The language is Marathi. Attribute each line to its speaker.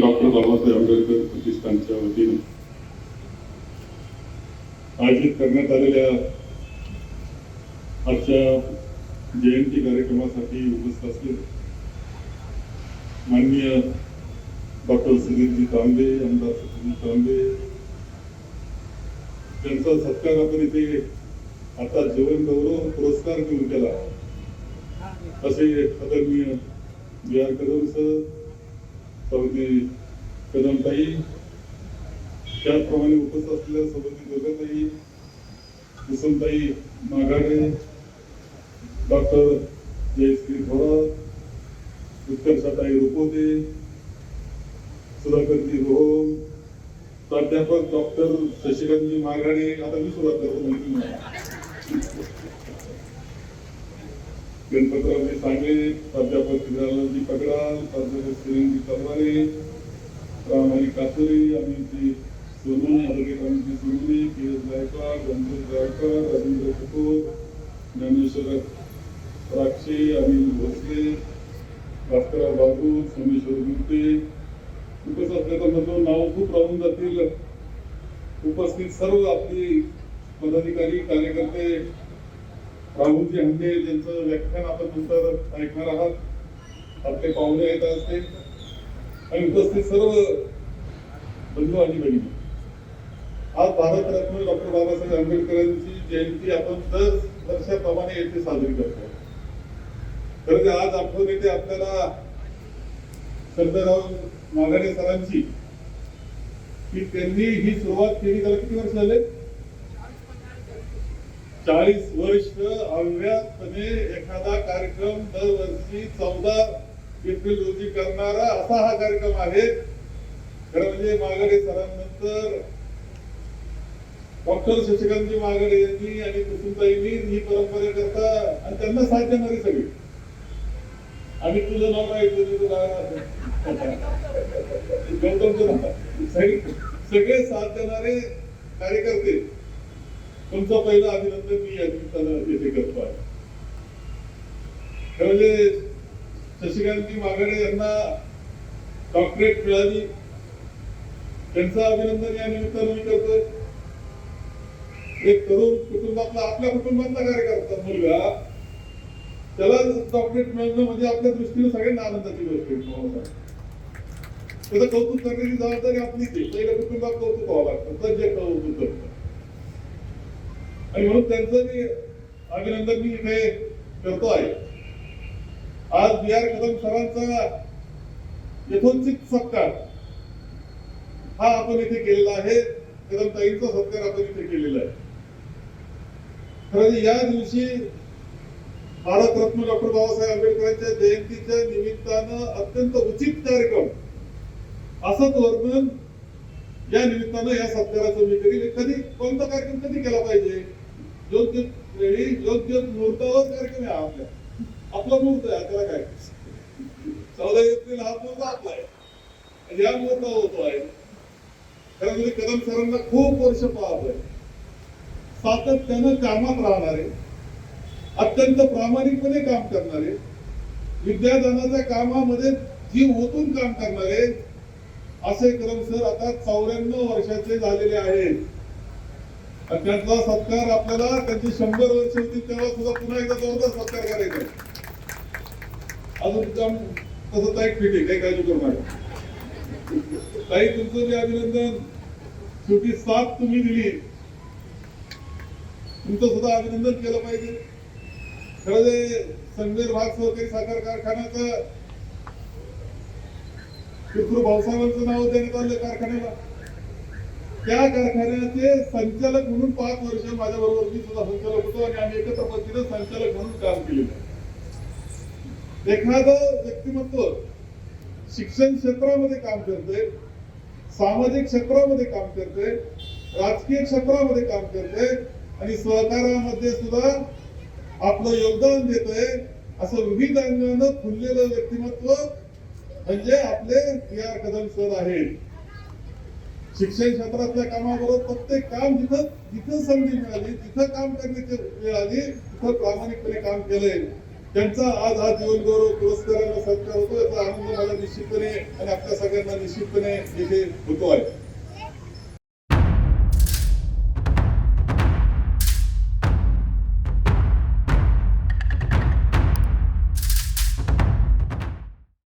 Speaker 1: डॉक्टर बाबासाहेब आंबेडकर प्रतिष्ठानच्या वतीने आयोजित करण्यात आलेल्या आजच्या जयंती कार्यक्रमासाठी उपस्थित असलेले माननीय डॉक्टर सुधीरजी तांबे आमदार सुधीर तांबे त्यांचा सत्कार आपण इथे आता जीवन गौरव पुरस्कार घेऊन केला. असे आदरणीय बी आर कदम सर सौदी कदमताई त्याचप्रमाणे उपस्थित असलेल्या सौदी दुर्गाताई कुसुमताई माघारे डॉक्टर जयश्री थोरात उत्कर्षाताई रुपोदे सुधाकरजी रोहम प्राध्यापक डॉक्टर शशिकांतजी माघारे. आता मी सुरुवात करतो माहिती गणपतरावजी सांगळे प्राध्यापक हिरालालजी पगडाल प्राध्यापक सिरंगी तलवारे रामाई कासोरी अमितजी सोनू अधोगेट अमितजी सोनू के एस गायकवाड रणजित गायकवाड रवींद्र कपूर ज्ञानेश्वर राक्षे अनिल भोसले भास्करराव बाबू सोमेश्वर गुप्ते उपस्थित असल्याचं नाव खूप राहून जातील. उपस्थित सर्व आपली पदाधिकारी कार्यकर्ते राहुलजी अंडे ज्यांचं व्याख्यान आपण नंतर ऐकणार आहात आपले पाहुणे येत असते आणि उपस्थित सर्व बंधू आणि बहिणी आज भारतरत्न डॉक्टर बाबासाहेब आंबेडकरांची जयंती आपण दर वर्षाप्रमाणे येथे साजरी करतो. खरं तर आज आठवण येते आपल्याला सरदारराव माघारे सरांची की त्यांनी ही सुरुवात केली त्याला किती वर्ष झाले? चाळीस वर्ष अव्यासपणे एखादा कार्यक्रम दरवर्षी चौदा एप्रिल रोजी करणारा असा हा कार्यक्रम आहे. खरं म्हणजे माघारे सरांनंतर डॉक्टर शशिकांतजी माघारे यांनी आणि कुसुमताईंनी ही परंपरा करता आणि त्यांना साथ देणारी सगळी. आम्ही तुझं नाव काय तुझं गौतमचं नाव सगळे सगळे साथ देणारे कार्यकर्ते. तुमचं पहिलं अभिनंदन मी या निमित्तानं येथे करतो आहे. म्हणजे शशिकांतजी माघाडे यांना डॉक्टरेट मिळाली. त्यांचं अभिनंदन या निमित्तानं मी करतोय. एक तरुण कुटुंबातला आपल्या कुटुंबातला कार्यकर्ता मुलगा त्याला डॉक्टरेट मिळणं म्हणजे आपल्या दृष्टीने सगळ्यांना आनंदाची गोष्ट आहे त्याचं कौतुक करण्याची जबाबदारी आपलीच आहे. पहिल्या कुटुंबात कौतुक व्हावं लागतं तर जे कौतुक करतं आणि म्हणून त्यांचं मी अभिनंदन मी इथे करतो आहे. आज बी आर कदम सरांचा यथोचित सत्कार हा आपण इथे केलेला आहे. कदम ताईंचा सत्कार आपण इथे केलेला आहे. खरं या दिवशी भारतरत्न डॉक्टर बाबासाहेब आंबेडकरांच्या जयंतीच्या निमित्तानं अत्यंत उचित कार्यक्रम असंच वर्णन या निमित्तानं या सत्काराचं मी करील कधी कोणता कार्यक्रम कधी केला पाहिजे? योग्य वेळी योग्य मुहूर्तावर कार्यक्रम आहे आपल्या. आपला मुहूर्त आहे त्याला काय? चौदा एप्रिल हा मुहूर्त आपला आहे. या मुहूर्तावर होतो आहे खरं म्हणजे कदम सरांना खूप वर्ष पाहतोय सातत्यानं कामात राहणारे अत्यंत प्रामाणिकपणे काम करणारे विद्यादानाच्या कामामध्ये जीव ओतून काम करणारे असे क्रम सर आता चौऱ्याण्णव वर्षाचे झालेले आहेत. आणि त्यातला सत्कार आपल्याला त्यांची शंभर वर्ष होती तेव्हा सुद्धा पुन्हा एकदा जोरदार सत्कार करायचा अजून तुमच्या तसं ताई फिट आहे काही काळजी करू नका. ताई तुमचं जे अभिनंदन शेवटी साथ तुम्ही दिली. तुमचं सुद्धा अभिनंदन केलं पाहिजे. खरं जे संजय भाग सहकारी साखर कारखान्याचं पितृ भाऊसाहेबांचं नाव देण्यात आलं कारखान्याला. त्या कारखान्याचे संचालक म्हणून पाच वर्ष माझ्या बरोबर मी सुद्धा संचालक होतो आणि आम्ही एकत्र पद्धतीने संचालक म्हणून काम केलेलं आहे. एखादं व्यक्तिमत्व शिक्षण क्षेत्रामध्ये काम करते सामाजिक क्षेत्रामध्ये काम करते राजकीय क्षेत्रामध्ये काम करते आणि सहकारामध्ये सुद्धा आपलं योगदान देतोय असं विविध अंगानं फुललेलं व्यक्तिमत्व म्हणजे आपले आर कदम सर आहेत शिक्षण क्षेत्रातल्या कामाबरोबर प्रत्येक काम जिथं जिथं संधी मिळाली तिथं काम करण्याची वेळ आली तिथं प्रामाणिकपणे काम केलंय. त्यांचा आज हा जीवनगौरव पुरस्काराला सत्कार होतो याचा आनंद मला निश्चितपणे आणि आपल्या सगळ्यांना निश्चितपणे येथे होतो आहे